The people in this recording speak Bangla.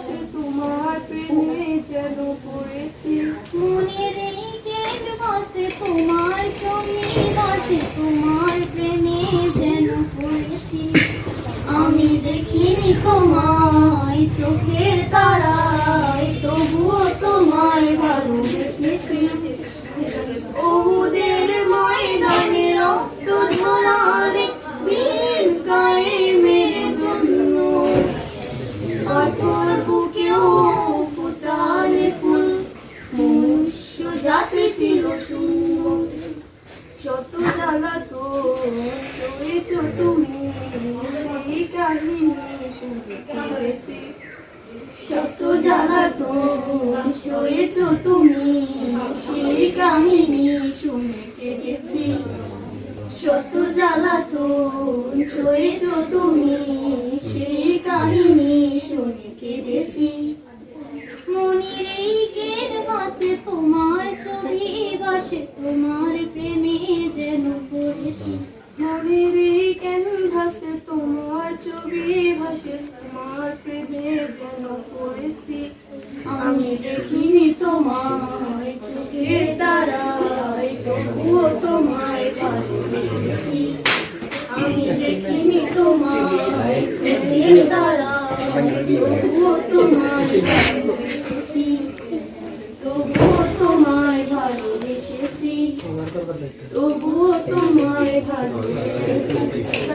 ভাসে তোমার প্রেমে যেন পড়েছি। মনের এই কেক বসে? তোমার জমি বসে, তোমার প্রেমে যেন পড়েছি। আমি দেখিনি তোমায় চোখের শত জ্বালা তো রয়েছ তুমি, সেই শুনে কেঁদেছি শত তুমি সেই শুনে কেঁদেছি মনির এই কেন বাসে, তোমার ছবি বাসে, তোমার যেন পড়েছি। আমি দেখিনি তোমায়, চোখের ভালোবেসেছি। আমি দেখিনি তোমায়, চোখের ভালোবেসেছি। তবুও তোমায় ভালোবেসেছি। তবুও তোমায় ভালোবেসেছি